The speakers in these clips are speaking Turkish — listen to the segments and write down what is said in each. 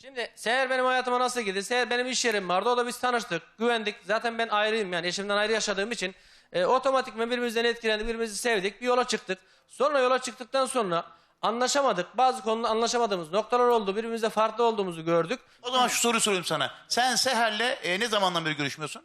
Şimdi Seher benim hayatıma nasıl girdi? Seher benim iş yerim vardı. O da biz tanıştık, güvendik. Zaten ben ayrıyım yani eşimden ayrı yaşadığım için. E, otomatikman birbirimizden etkilendik, birbirimizi sevdik. Bir yola çıktık. Sonra yola çıktıktan sonra anlaşamadık. Bazı konuda anlaşamadığımız noktalar oldu. Birbirimizde farklı olduğumuzu gördük. O zaman şu soruyu sorayım sana. Sen Seher'le e, ne zamandan beri görüşmüyorsun?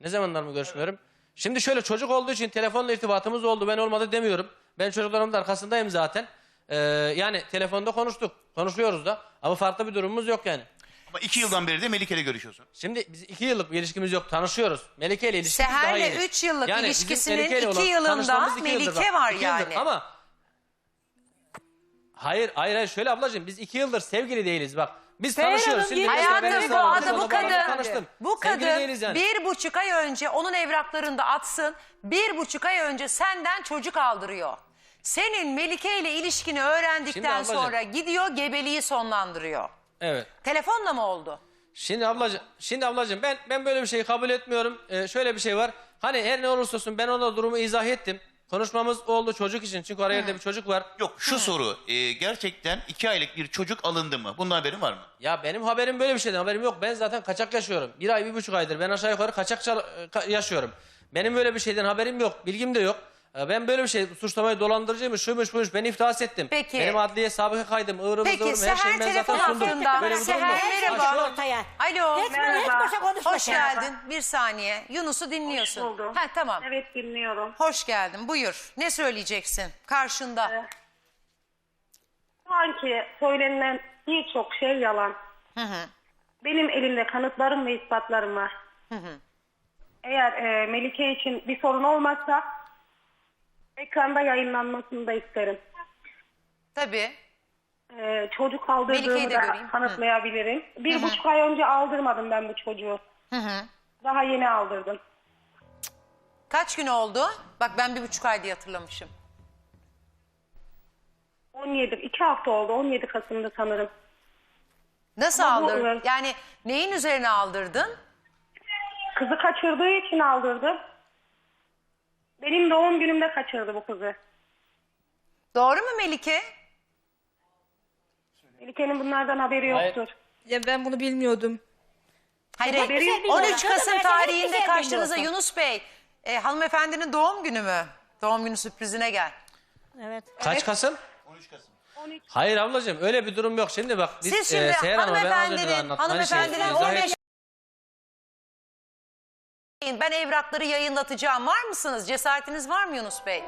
Ne zamanlar mı görüşmüyorum? Şimdi şöyle çocuk olduğu için telefonla irtibatımız oldu. Ben olmadı demiyorum. Ben çocuklarımın da arkasındayım zaten. Ee, yani telefonda konuştuk. Konuşuyoruz da. Ama farklı bir durumumuz yok yani. Ama iki yıldan beri de Melike'yle görüşüyorsun. Şimdi biz iki yıllık bir ilişkimiz yok. Tanışıyoruz. Melike ile ilişkimiz daha Seher'le yeni. üç yıllık bizim ilişkisinin Melike ile iki olan yılında tanışmamız iki yıldır. Melike var İki yıldır. yani. Ama hayır hayır hayır şöyle ablacığım biz iki yıldır sevgili değiliz bak. Biz Seher tanışıyoruz. Hanım, Şimdi yeni mesela ben Hayatım bu adı bu kadın. tanıştım. Bu Sevgili kadın değiliz yani. bir buçuk ay önce onun evraklarını da atsın. Bir buçuk ay önce senden çocuk aldırıyor. Senin Melike ile ilişkini Şimdi öğrendikten ablacığım- sonra gidiyor gebeliği sonlandırıyor. Evet. Telefonla mı oldu? Şimdi ablacığım, şimdi ablacığım ben ben böyle bir şeyi kabul etmiyorum. Ee, şöyle bir şey var. Hani her ne olursa olsun ben ona durumu izah ettim. Konuşmamız oldu çocuk için. Çünkü araya bir çocuk var. Yok şu soru. e, gerçekten iki aylık bir çocuk alındı mı? Bundan haberin var mı? Ya benim haberim böyle bir şeyden haberim yok. Ben zaten kaçak yaşıyorum. Bir ay, bir buçuk aydır ben aşağı yukarı kaçak çal- ka- yaşıyorum. Benim böyle bir şeyden haberim yok. Bilgim de yok. Ee, Ben böyle bir şey suçlamayı dolandırıcıymış, şuymuş, buymuş. Ben iflas ettim. Peki. Benim adliye sabıka kaydım, ıvrım Peki, zıvrım her Seher şeyimi ben zaten telefon sundum. Böyle bir durum Seher, yok. merhaba. Ha, şu an- ortaya. Alo. Hiç, hiç boşa konuşma Hoş sen. geldin. Bir saniye. Yunus'u dinliyorsun. Hoş buldum. Ha tamam. Evet dinliyorum. Hoş geldin. Buyur. Ne söyleyeceksin? Karşında. Evet. Şu anki söylenilen birçok şey yalan. Benim elimde kanıtlarım ve ispatlarım var. Eğer e, Melike için bir sorun olmazsa ekranda yayınlanmasını da isterim. Tabii. E, çocuk Melike'yi aldırdığımı de da göreyim. kanıtlayabilirim. Bir buçuk ay önce aldırmadım ben bu çocuğu. Daha yeni aldırdım. Kaç gün oldu? Bak ben bir buçuk ay diye hatırlamışım. 17, iki hafta oldu. 17 Kasım'da sanırım. Nasıl Ama bu, aldırdın? evet. Yani neyin üzerine aldırdın? Kızı kaçırdığı için aldırdım. Benim doğum günümde kaçırdı bu kızı. Doğru mu Melike? Melike'nin bunlardan haberi Hayır. yoktur. Ya ben bunu bilmiyordum. Hayır, hayır. güzel bilmiyorum. 13 Kasım tarihinde güzel karşınıza. Yunus Bey. e, hanımefendinin doğum günü mü? Doğum günü sürprizine gel. Evet. Kaç Kasım? 13 Kasım. Hayır ablacığım öyle bir durum yok. Şimdi bak biz Siz şimdi e, Seher Hanım'a ben az önce de hanımefendinin, anlattım. Aynı şeyi hanımefendinin izah 15 ettim. Ben evrakları yayınlatacağım. Var mısınız? Cesaretiniz var mı Yunus Bey?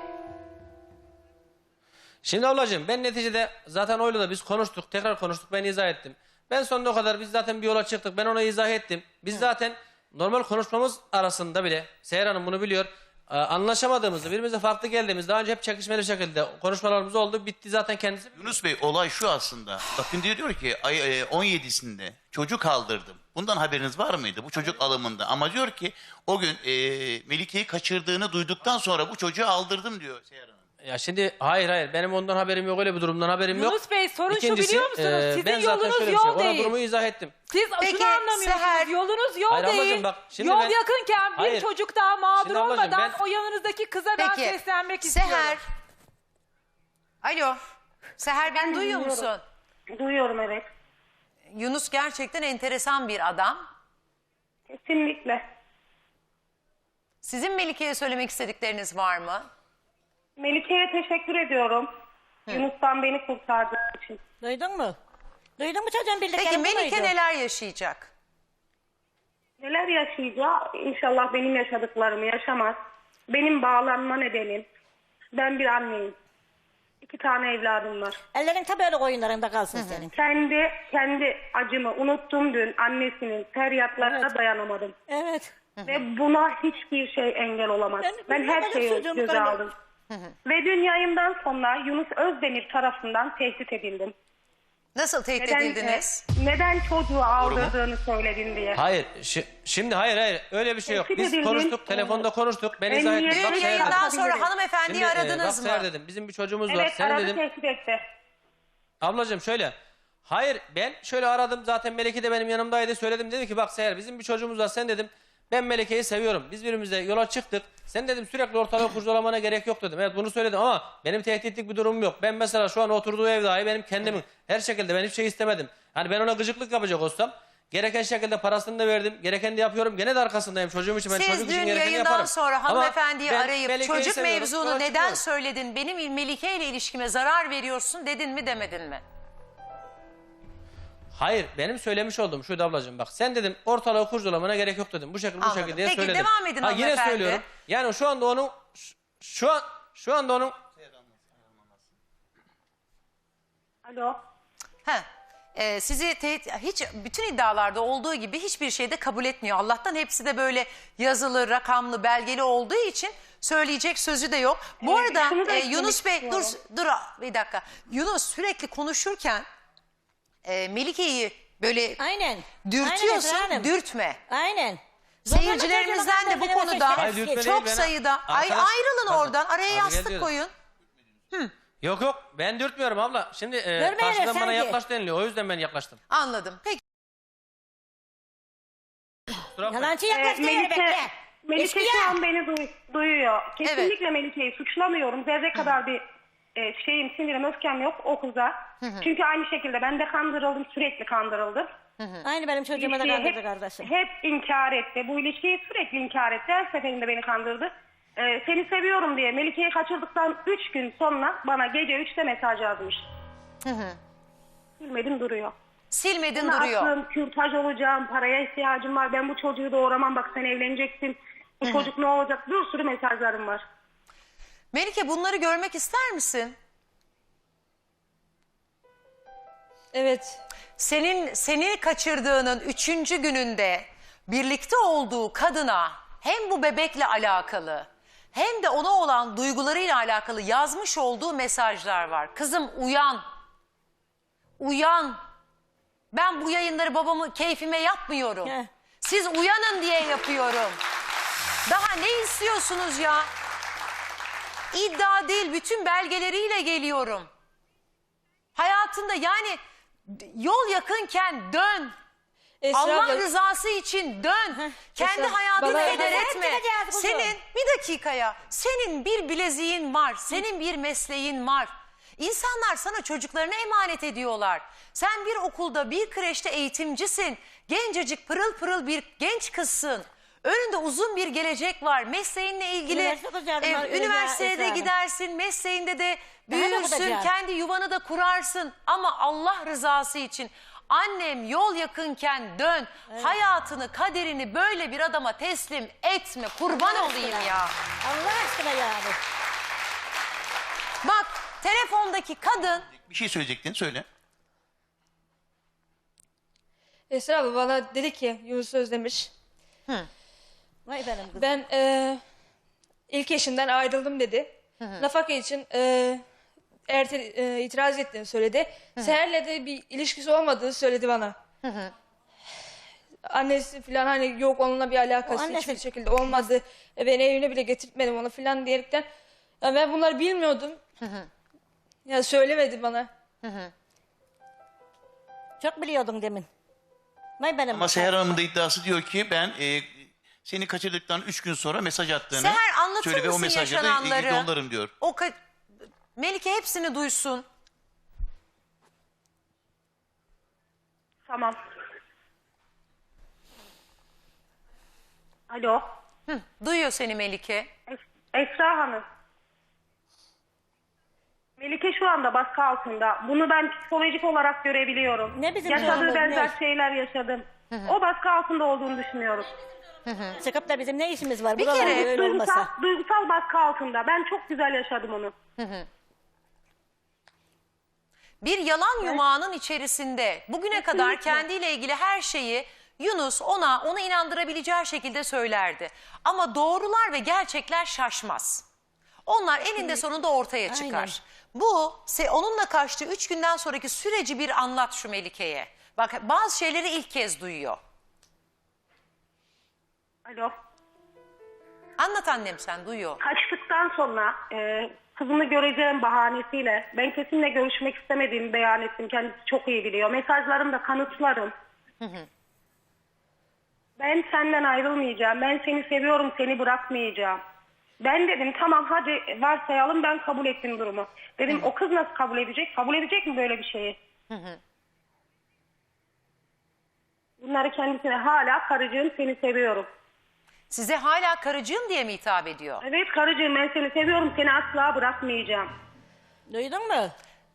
Şimdi ablacığım ben neticede zaten oyla da biz konuştuk. Tekrar konuştuk ben izah ettim. Ben sonuna kadar biz zaten bir yola çıktık. Ben ona izah ettim. Biz zaten normal konuşmamız arasında bile Seher Hanım bunu biliyor. E, Anlaşamadığımızı, birbirimize farklı geldiğimiz daha önce hep çekişmeli şekilde konuşmalarımız oldu. Bitti zaten kendisi. Yunus Bey olay şu aslında. Bakın diyor, ki ay, e, 17'sinde çocuk aldırdım. Bundan haberiniz var mıydı bu çocuk alımında? Ama diyor ki o gün e, Melike'yi kaçırdığını duyduktan sonra bu çocuğu aldırdım diyor Seher Hanım. Ya şimdi hayır hayır benim ondan haberim yok öyle bir durumdan haberim yok. Yunus Bey, sorun şu İkincisi, biliyor musunuz? e, Sizin ben zaten yolunuz şöyle bir yol şey, Ona değil. durumu izah ettim. Siz Peki, şunu anlamıyorsunuz. Seher- Yolunuz yol Hayır değil. ablacığım bak, şimdi yol ben- yakınken bir Hayır. çocuk daha mağdur Şimdi ablacığım olmadan ben- o yanınızdaki kıza ben Peki. seslenmek Seher. istiyorum. Alo. Seher beni duyuyor dinliyorum. musun? Duyuyorum evet. Yunus gerçekten enteresan bir adam. Kesinlikle. Sizin Melike'ye söylemek istedikleriniz var mı? Melike'ye teşekkür ediyorum. Yunus'tan beni kurtardığı için. Duydun mu? Duydun mu çocuğun Peki bu Melike neler yaşayacak? Neler yaşayacağı inşallah benim yaşadıklarımı yaşamaz. Benim bağlanma nedenim. Ben bir anneyim. İki tane evladım var. Ellerin tabii öyle oyunlarında kalsın senin. Kendi kendi acımı unuttum dün annesinin feryatlarına dayanamadım. Evet. Ve buna hiçbir şey engel olamaz. Ben- Ben, ben her şeyi çocuğumu göze kaybettim. aldım. Ve dün yayından sonra Yunus Özdemir tarafından tehdit edildim. Nasıl tehdit Neden, edildiniz? e, neden çocuğu aldırdığını söyledin diye. Hayır şi- şimdi hayır hayır öyle bir şey yok. Tehdit Biz konuştuk telefonda konuştuk. Ben izah ettim. Emniyete Bak Dün Seher yayından dedim. yayından sonra Şimdi, hanımefendiyi e, aradınız mı? Seher dedim bizim bir çocuğumuz var. Evet Sen aradı dedim tehdit etti. Ablacığım şöyle. Hayır ben şöyle aradım zaten Melike de benim yanımdaydı. Söyledim dedi ki bak Seher bizim bir çocuğumuz var sen dedim. Ben Melike'yi seviyorum. Biz birbirimizle yola çıktık. Sen dedim sürekli ortalığı kurcalamana gerek yok dedim. Evet bunu söyledim ama benim tehditlik bir durumum yok. Ben mesela şu an oturduğu ev dahi benim kendimin. Her şekilde ben hiçbir şey istemedim. Hani ben ona gıcıklık yapacak olsam gereken şekilde parasını da verdim. Gereken de yapıyorum. Gene de arkasındayım çocuğum için. Ben Siz çocuk için dün gerekeni yayından yaparım. sonra Ama hanımefendiyi ben arayıp Melike'yi çocuk seviyorum, mevzunu yola neden çıkıyorum. söyledin? Benim Melike ile ilişkime zarar veriyorsun dedin mi demedin mi? Hayır benim söylemiş olduğum şuydu ablacığım bak sen dedim ortalığı kurcalamana gerek yok dedim. Bu şekilde bu Anladım. şekilde Peki, söyledim. devam edin ha, Yine hanımefendi. söylüyorum. Yani şu anda onun şu- şu an şu anda onun Alo. He. Ee, sizi tehdit, hiç bütün iddialarda olduğu gibi hiçbir şeyde kabul etmiyor. Allah'tan hepsi de böyle yazılı, rakamlı, belgeli olduğu için söyleyecek sözü de yok. Bu Evet, arada şunu da e, eklemek Yunus Bey dur istiyorum. dur bir dakika. Yunus sürekli konuşurken e, Melike'yi böyle Aynen. Aynen dürtüyorsun, Hanım. dürtme. Aynen. Seyircilerimizden de bu konuda Hayır, çok sayıda ay Arkadaş- ayrılın Pardon. oradan araya Abi yastık geliyorum. koyun. yok yok ben dürtmüyorum abla. Şimdi e, karşıdan sen bana de. yaklaş deniliyor. O yüzden ben yaklaştım. Anladım. Peki Kusura bakmayın. Yalancı Ee, yaklaştı yere Melike, bekle. Melike Eşkıya. şu an beni duy- duyuyor. Kesinlikle Melike'yi suçlamıyorum. Zerre kadar bir e, şeyim, sinirim, öfkem yok o kıza. Çünkü aynı şekilde ben de kandırıldım, sürekli kandırıldım. Aynı benim çocuğuma da İlişkiyi kandırdı hep, kardeşim. hep inkar etti. Bu ilişkiyi sürekli inkar etti. Her seferinde beni kandırdı. Ee, seni seviyorum diye Melike'yi kaçırdıktan 3 gün sonra bana gece 3'te mesaj yazmış. Bilmedim duruyor. silmedin Bana duruyor. aklım, kürtaj olacağım, paraya ihtiyacım var. Ben bu çocuğu doğuramam. Bak sen evleneceksin. Bu çocuk ne olacak? Bir sürü mesajlarım var. Melike bunları görmek ister misin? Evet. Senin seni kaçırdığının üçüncü gününde birlikte olduğu kadına hem bu bebekle alakalı hem de ona olan duygularıyla alakalı yazmış olduğu mesajlar var. Kızım uyan. Uyan. Ben bu yayınları babamı keyfime yapmıyorum. Heh. Siz uyanın diye yapıyorum. Daha ne istiyorsunuz ya? İddia değil bütün belgeleriyle geliyorum. Hayatında yani yol yakınken dön. Esra Allah abla, rızası için dön. Kendi Esra, hayatını bana- heder etme. kuzum. Senin bir dakika ya. Senin bir bileziğin var. Senin bir mesleğin var. İnsanlar sana çocuklarını emanet ediyorlar. Sen bir okulda, bir kreşte eğitimcisin. Gencecik, pırıl pırıl bir genç kızsın. Önünde uzun bir gelecek var. Mesleğinle ilgili Üniversite okuyacağım ben, e, öyle Esra Hanım. gidersin. Mesleğinde de Daha da büyürsün. Kendi yuvanı da kurarsın. Ama Allah rızası için annem yol yakınken dön. Hayatını, kaderini böyle bir adama teslim etme. Kurban olayım ya. Allah aşkına yani. Bak telefondaki kadın Bir şey söyleyecektin söyle. Esra abla bana dedi ki Yunus Özdemiş. Vay benim kızım. Ben eee, ilk eşimden ayrıldım dedi. Nafaka için eee erte, eee, itiraz ettiğini söyledi. Seher'le de bir ilişkisi olmadığını söyledi bana. Annesi falan hani yok onunla bir alakası O annesi- hiçbir şekilde olmadı. E, ben evine bile getirtmedim onu falan diyerekten. Ya ben bunları bilmiyordum. ya söylemedi bana. Çok biliyordun demin. Vay benim Ama kızım. Seher Hanım'ın da iddiası diyor ki ben e, seni kaçırdıktan 3 gün sonra mesaj attığını Seher anlatır söyle ve o mısın mesajları yaşananları? yollarım diyor. O ka- Melike hepsini duysun. Tamam. Alo. Hı, duyuyor seni Melike. Es- Esra Hanım. Melike şu anda baskı altında. Bunu ben psikolojik olarak görebiliyorum. Ne bizim Yaşadığı durumumuz, benzer ne? şeyler yaşadım. O baskı altında olduğunu düşünüyorum. Çıkıp da bizim ne işimiz var? Bir Buralarda kere öyle Duygusal, olmasa. duygusal baskı altında. Ben çok güzel yaşadım onu. Bir yalan yumağının içerisinde bugüne kadar kendiyle ilgili her şeyi Yunus ona onu inandırabileceği şekilde söylerdi. Ama doğrular ve gerçekler şaşmaz. Onlar eninde sonunda ortaya çıkar. Aynen. Bu se- onunla kaçtığı üç günden sonraki süreci bir anlat şu Melike'ye. Bak bazı şeyleri ilk kez duyuyor. Alo. Anlat annem sen duyuyor. Kaçtıktan sonra e, kızımı göreceğim bahanesiyle ben kesinlikle görüşmek istemediğimi beyan ettim. Kendisi çok iyi biliyor. Mesajlarımda kanıtlarım. Ben senden ayrılmayacağım. Ben seni seviyorum, seni bırakmayacağım. Ben dedim tamam hadi varsayalım ben kabul ettim durumu. Dedim o kız nasıl kabul edecek? Kabul edecek mi böyle bir şeyi? Bunları kendisine hala karıcığım seni seviyorum. Size hala karıcığım diye mi hitap ediyor? Evet karıcığım ben seni seviyorum seni asla bırakmayacağım. Duydun mu?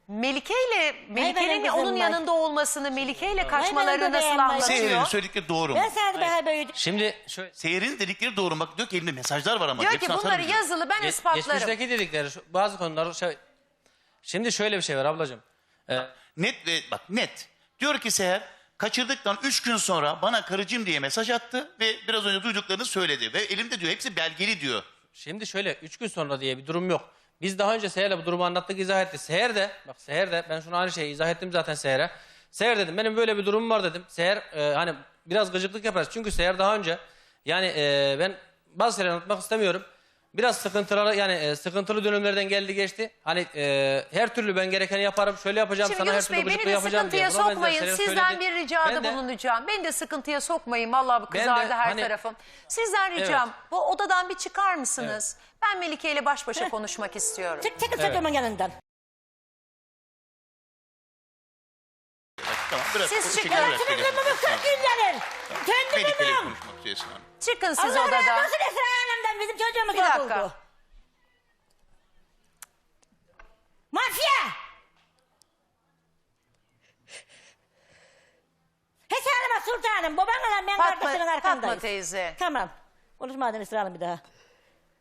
Melike ile Melike'nin onun kızım yanında olmasını, Melike ile benim kaçmalarını nasıl anlatıyor? Seher'in söyledikleri doğru mu? Ben sana daha böyle Şimdi şöyle Seher'in dedikleri doğru mu? Bak diyor ki elimde mesajlar var ama. Diyor hepsini ki bunları atarım diyor. yazılı ben Ge- ispatlarım. geçmişteki dedikleri şu- bazı konular şey, şimdi şöyle bir şey var ablacığım. Ee, Net ve bak net. Diyor ki Seher kaçırdıktan 3 gün sonra bana karıcığım diye mesaj attı ve biraz önce duyduklarını söyledi. Ve elimde diyor hepsi belgeli diyor. Şimdi şöyle üç gün sonra diye bir durum yok. Biz daha önce Seher'le bu durumu anlattık izah etti. Seher de bak Seher de ben şunu aynı şeyi izah ettim zaten Seher'e. Seher dedim benim böyle bir durumum var dedim. Seher e, hani biraz gıcıklık yaparız. Çünkü Seher daha önce yani e, ben bazı şeyleri anlatmak istemiyorum. Biraz sıkıntıları yani e, sıkıntılı dönemlerden geldi geçti. Hani e, her türlü ben gerekeni yaparım. Şöyle yapacağım Şimdi sana her Yunus türlü Bey beni gıcıklığı de yapacağım diye. sıkıntıya Buna benzer sokmayın. şeyler Sizden söyledi. bir ricada Ben de- bulunacağım. Beni de sıkıntıya sokmayın. Vallahi bu Ben de kızardı her hani- tarafım. Sizden ricam bu odadan bir çıkar mısınız? Ben Melike ile baş başa konuşmak istiyorum. Çık çıkın çocuğumun yanından. Tamam biraz Siz çıkın. telefonu- çok günlerin. Melike ile Kendimi konuşmak istiyorsun. hanım. Çıkın siz Allah razı odadan. olsun Esra Hanım'dan bizim çocuğumuz Bir dakika. oldu. Mafya! Hesabıma sultanım, babanla ben Fatma, kardeşinin Fatma arkandayız. teyze. Tamam. Konuşmadın Esra Hanım bir daha.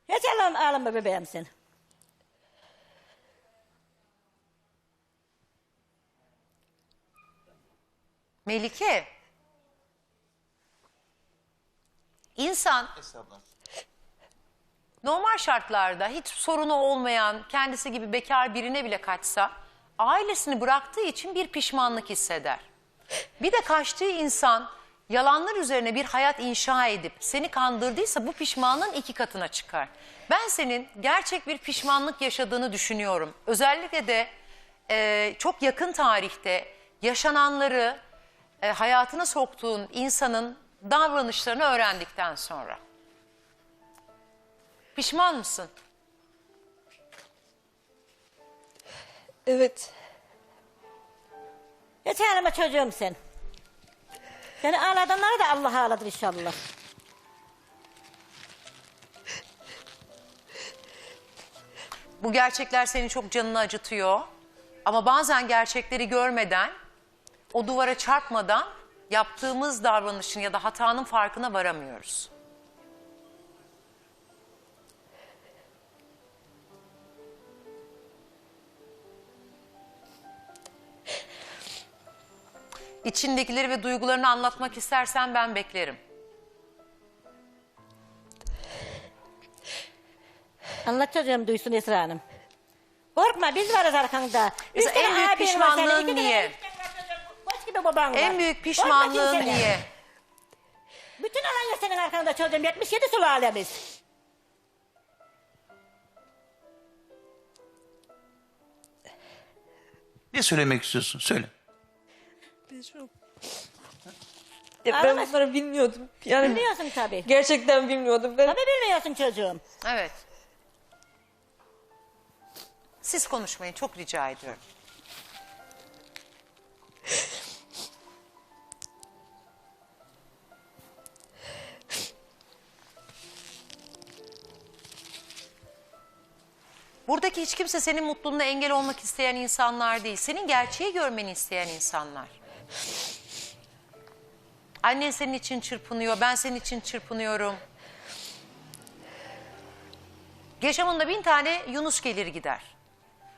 Hiç ağlama, ağlama bebeğim sen. Melike. İnsan normal şartlarda hiç sorunu olmayan, kendisi gibi bekar birine bile kaçsa ailesini bıraktığı için bir pişmanlık hisseder. Bir de kaçtığı insan yalanlar üzerine bir hayat inşa edip seni kandırdıysa bu pişmanlığın iki katına çıkar. Ben senin gerçek bir pişmanlık yaşadığını düşünüyorum. Özellikle de e, çok yakın tarihte yaşananları e, hayatına soktuğun insanın davranışlarını öğrendikten sonra. Pişman mısın? Evet. Hiç ağlama çocuğum sen. Seni ağladanları da Allah ağladır inşallah. Bu gerçekler senin çok canını acıtıyor. Ama bazen gerçekleri görmeden, o duvara çarpmadan yaptığımız davranışın ya da hatanın farkına varamıyoruz. İçindekileri ve duygularını anlatmak istersen ben beklerim. Anlat çocuğum duysun Esra Hanım. Korkma biz varız arkanda. Mesela Üç tane en büyük var pişmanlığın iki tane niye? enişten var çocuğum, Koç gibi baban var. En büyük Korkma pişmanlığın kimseden. niye? Bütün Alanya senin arkanda çocuğum. 77 sülalemiz. Ne söylemek istiyorsun? Söyle. Ben şu... Ya ben Ağlamaz. bunları bilmiyordum. Yani Bilmiyorsun tabii. gerçekten bilmiyordum. Ben Tabii bilmiyorsun çocuğum. Evet. Siz konuşmayın çok rica ediyorum. Buradaki hiç kimse senin mutluluğuna engel olmak isteyen insanlar değil. Senin gerçeği görmeni isteyen insanlar. Annen senin için çırpınıyor, ben senin için çırpınıyorum. Yaşamında bin tane Yunus gelir gider.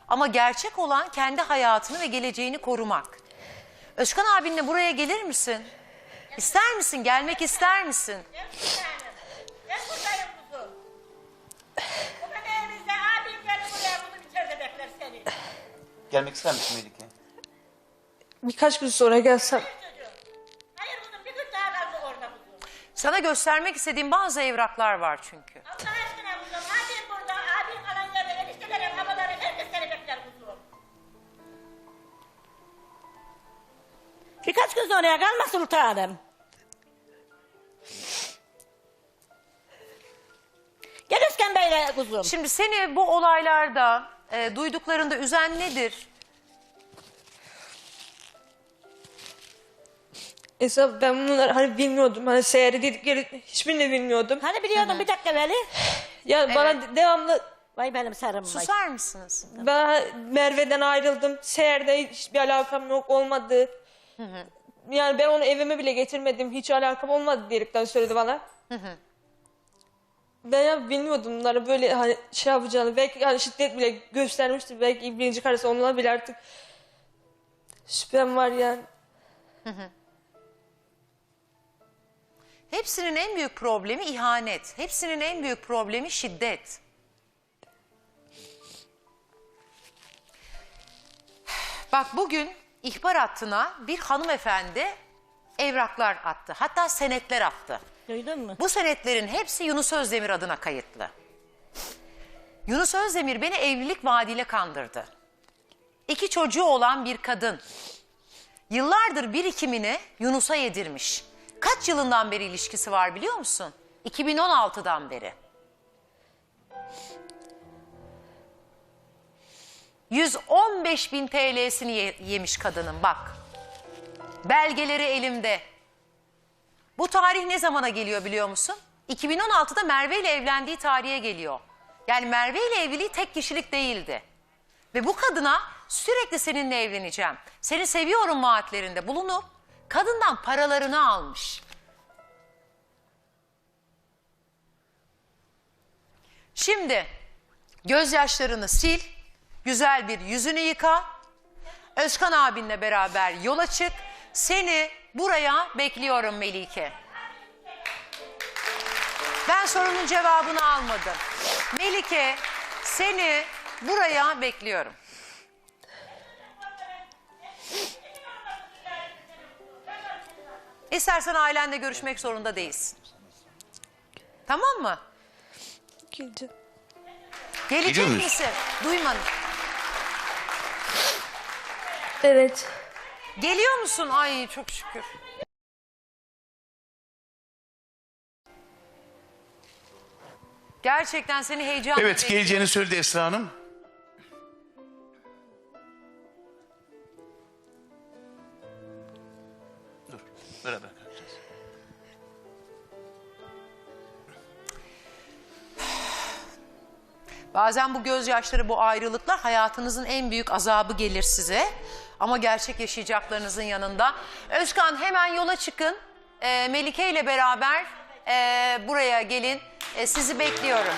Ama gerçek olan kendi hayatını ve geleceğini korumak. Özkan abinle buraya gelir misin? İster misin? Gelmek ister misin? Gelmek ister misin Melike? Birkaç gün sonra gelsem. Hayır kızım bir gün daha kaldı orada kızım. Sana göstermek istediğim bazı evraklar var çünkü. Allah aşkına kızım madem burada abin kalanları, eniştelerin, babaların herkes seni bekler kızım. Birkaç gün sonra kalma sultanım. Gel Özkan Bey'le kuzum. Şimdi seni bu olaylarda e, duyduklarında üzen nedir? Esra ben bunları hani bilmiyordum. Hani seyri dedikleri hiçbirini bilmiyordum. Hani biliyordun bir dakika Veli. Yani bana de- devamlı Vay benim sarım vay. Susar mısınız? ben Merve'den ayrıldım. Seher'de hiçbir alakam yok olmadı. Yani ben onu evime bile getirmedim. Hiç alakam olmadı diyerekten söyledi bana. Ben ya bilmiyordum bunları böyle hani şey yapacağını. Belki hani şiddet bile göstermiştir. Belki birinci karısı onunla bile artık şüphem var yani. Hepsinin en büyük problemi ihanet. Hepsinin en büyük problemi şiddet. Bak bugün ihbar hattına bir hanımefendi evraklar attı. Hatta senetler attı. Duydun mu? Bu senetlerin hepsi Yunus Özdemir adına kayıtlı. Yunus Özdemir beni evlilik vaadiyle kandırdı. İki çocuğu olan bir kadın. Yıllardır birikimini Yunus'a yedirmiş. Kaç yılından beri ilişkisi var biliyor musun? 2016'dan beri. 115 bin TL'sini ye- yemiş kadının bak. Belgeleri elimde. Bu tarih ne zamana geliyor biliyor musun? 2016'da Merve ile evlendiği tarihe geliyor. Yani Merve ile evliliği tek kişilik değildi. Ve bu kadına sürekli seninle evleneceğim, seni seviyorum vaatlerinde bulunup kadından paralarını almış. Şimdi gözyaşlarını sil, güzel bir yüzünü yıka. Özkan abinle beraber yola çık. Seni buraya bekliyorum Melike. Ben sorunun cevabını almadım. Melike seni buraya bekliyorum. İstersen ailenle görüşmek zorunda değilsin. Tamam mı? Geleceğim. Gelecek muyuz? misin? Duymadım. Evet. Geliyor musun? Ay çok şükür. Gerçekten seni heyecanla Evet bekliyorum. geleceğini söyledi Esra Hanım. Dur beraber kalkacağız. Bazen bu gözyaşları, bu ayrılıklar hayatınızın en büyük azabı gelir size. Ama gerçek yaşayacaklarınızın yanında. Özkan hemen yola çıkın. Ee, Melike ile beraber ee, buraya gelin. Ee, sizi bekliyorum.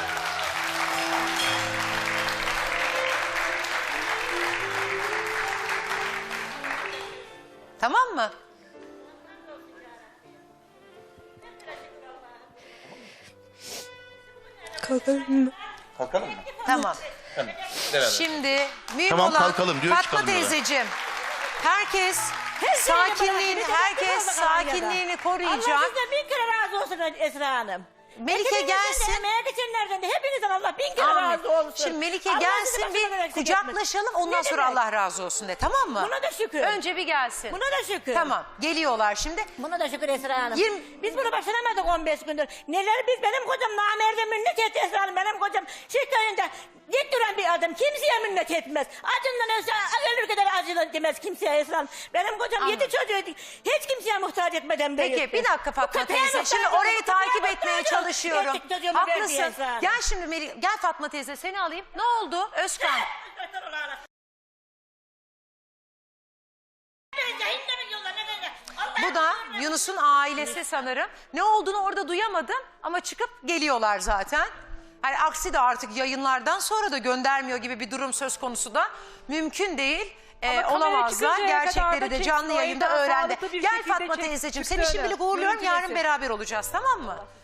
Tamam mı? Kalkalım mı? Kalkalım mı? Tamam. Tamam. Beraber. Şimdi mühim Tamam, olan kalkalım diyor, Fatma çıkalım yola. teyzeciğim. Herkes sakinliğini, herkes sakinliğini Allah koruyacak. sizden bin kere razı olsun Esra Hanım. Melike gelsin. De, emeğe geçenlerden de hepinizden Allah bin kere Amin. razı olsun. Şimdi Melike Allah sizi gelsin başına bir eksik etmesin. kucaklaşalım ondan Ne sonra demek? Allah razı olsun de tamam mı? Buna da şükür. Önce bir gelsin. Buna da şükür. Tamam geliyorlar şimdi. Buna da şükür Esra Hanım. Yirmi- Biz bunu başaramadık 15 gündür. Neler biz benim kocam namerde minnet etti Esra Hanım. Benim kocam şirketinde dik duran bir adam. Kimseye minnet etmez. Acından ölse ölür kadar acılı demez kimseye Esra Hanım. Benim kocam yedi çocuğu hiç kimseye muhtaç etmeden büyüttü. Peki bir dakika Bu Fatma köpeğe teyze. muhtaç Şimdi oldu, orayı köpeğe takip muhtaç etmeye oldu. Çalışıyorum. Haklısın. Gel şimdi Melike. Gel Fatma teyze seni alayım. Ne oldu Özkan? Bu da Yunus'un ailesi sanırım. Ne olduğunu orada duyamadım ama çıkıp geliyorlar zaten. Hani aksi de artık yayınlardan sonra da göndermiyor gibi bir durum söz konusu da mümkün değil. Ee, kamera olamazlar. çıkıncaya kadar Gerçekleri da de canlı yayında öğrendi. sağlıklı bir Gel şekilde Fatma çık- teyzeciğim seni şimdilik uğurluyorum. Yarın beraber olacağız tamam mı?